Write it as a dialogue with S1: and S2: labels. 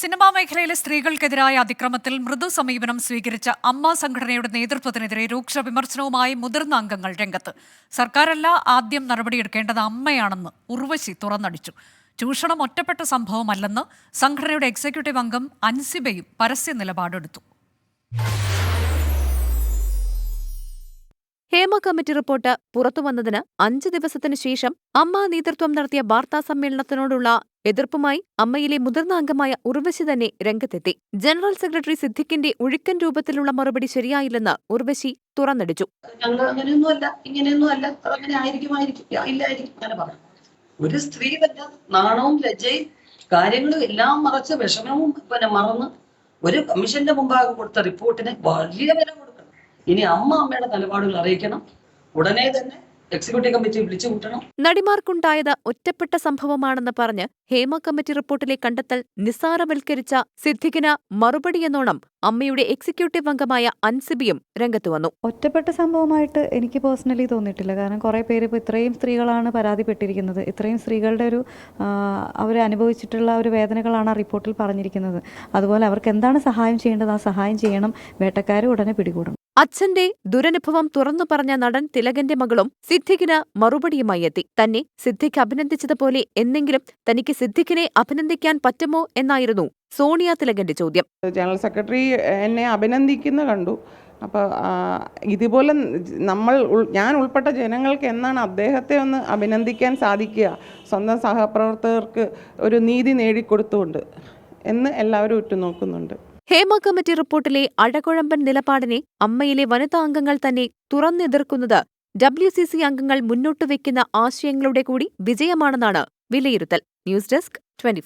S1: Cinema മേഖലയിലെ സ്ത്രീകൾക്കെതിരായ അതിക്രമത്തിൽ മൃദു സമീപനം സ്വീകരിച്ച അമ്മ സംഘടനയുടെ നേതൃത്വത്തിനെതിരെ രൂക്ഷ വിമർശനവുമായി മുതിർന്ന അംഗങ്ങൾ രംഗത്ത്. സർക്കാരല്ല ആദ്യം നടപടിയെടുക്കേണ്ടത് അമ്മയാണെന്ന് ഉർവശി തുറന്നടിച്ചു. ചൂഷണം ഒറ്റപ്പെട്ട സംഭവമല്ലെന്ന് സംഘടനയുടെ എക്സിക്യൂട്ടീവ് അംഗം അൻസിബയും പരസ്യ നിലപാടെടുത്തു.
S2: ഹേമ കമ്മിറ്റി റിപ്പോർട്ട് പുറത്തുവന്നതിന് അഞ്ച് ദിവസത്തിനു ശേഷം അമ്മ നേതൃത്വം നടത്തിയ വാർത്താ സമ്മേളനത്തിനോടുള്ള എതിർപ്പുമായി അമ്മയിലെ മുതിർന്ന അംഗമായ ഉർവശി തന്നെ രംഗത്തെത്തി. ജനറൽ സെക്രട്ടറി സിദ്ദിഖിന്റെ ഒഴുക്കൻ രൂപത്തിലുള്ള മറുപടി ശരിയായില്ലെന്ന് ഉർവശി തുറന്നടിച്ചു.
S3: ഒരു സ്ത്രീ തന്നെ നാണവും ലജ്ജയും കാര്യങ്ങളും എല്ലാം മറച്ച് വിഷമവും പിന്നെ മറന്ന് ഒരു കമ്മീഷന്റെ മുമ്പാകെ കൊടുത്ത റിപ്പോർട്ടിന് വലിയ വില കൊടുക്കണം ഇനി അമ്മ അമ്മയുടെ നിലപാടുകൾ അറിയിക്കണം. ഉടനെ തന്നെ എക്സിക്യൂട്ടീവ് കമ്മിറ്റി വിളിച്ചു കൂട്ടണം.
S2: നടിമാർക്കുണ്ടായത് ഒറ്റപ്പെട്ട സംഭവമാണെന്ന് പറഞ്ഞ് ഹേമ കമ്മിറ്റി റിപ്പോർട്ടിലെ കണ്ടെത്തൽ നിസ്സാരവൽക്കരിച്ച സിദ്ദിഖിന് മറുപടിയെന്നോണം അമ്മയുടെ എക്സിക്യൂട്ടീവ് അംഗമായ അൻസിബിയും രംഗത്ത് വന്നു.
S4: ഒറ്റപ്പെട്ട സംഭവമായിട്ട് എനിക്ക് പേഴ്സണലി തോന്നിയിട്ടില്ല. കാരണം കുറേ പേര് ഇപ്പോൾ ഇത്രയും സ്ത്രീകളാണ് പരാതിപ്പെട്ടിരിക്കുന്നത്. ഇത്രയും സ്ത്രീകളുടെ ഒരു അവർ അനുഭവിച്ചിട്ടുള്ള ഒരു വേദനകളാണ് ആ റിപ്പോർട്ടിൽ പറഞ്ഞിരിക്കുന്നത്. അതുപോലെ അവർക്ക് എന്താണ് സഹായം ചെയ്യേണ്ടത്? ആ സഹായം ചെയ്യണം. വേട്ടക്കാരെ ഉടനെ പിടികൂടണം
S2: അച്ഛന്റെ ദുരനുഭവം തുറന്നു പറഞ്ഞ നടൻ തിലകന്റെ മകളും സിദ്ദിഖിന് മറുപടിയുമായി എത്തി. തന്നെ സിദ്ദിഖ് അഭിനന്ദിച്ചതുപോലെ എന്നെങ്കിലും തനിക്ക് സിദ്ദിഖിനെ അഭിനന്ദിക്കാൻ പറ്റുമോ എന്നായിരുന്നു സോണിയ തിലകന്റെ ചോദ്യം.
S5: ജനറൽ സെക്രട്ടറി എന്നെ അഭിനന്ദിക്കുന്ന കണ്ടു. അപ്പോൾ ഇതുപോലെ നമ്മൾ ഞാൻ ഉൾപ്പെട്ട ജനങ്ങൾക്ക് എന്നാണ് അദ്ദേഹത്തെ ഒന്ന് അഭിനന്ദിക്കാൻ സാധിക്കുക? സ്വന്തം സഹപ്രവർത്തകർക്ക് ഒരു നീതി നേടിക്കൊടുത്തുകൊണ്ട് എന്ന് എല്ലാവരും ഉറ്റുനോക്കുന്നുണ്ട്.
S2: ഹേമ കമ്മിറ്റി റിപ്പോർട്ടിലെ അഴകുഴമ്പൻ നിലപാടിനെ അമ്മയിലെ വനിതാ അംഗങ്ങൾ തന്നെ തുറന്നെതിർക്കുന്നത് ഡബ്ല്യു സി സി അംഗങ്ങൾ മുന്നോട്ടുവെക്കുന്ന ആശയങ്ങളുടെ കൂടി വിജയമാണെന്നാണ് വിലയിരുത്തൽ. News desk twenty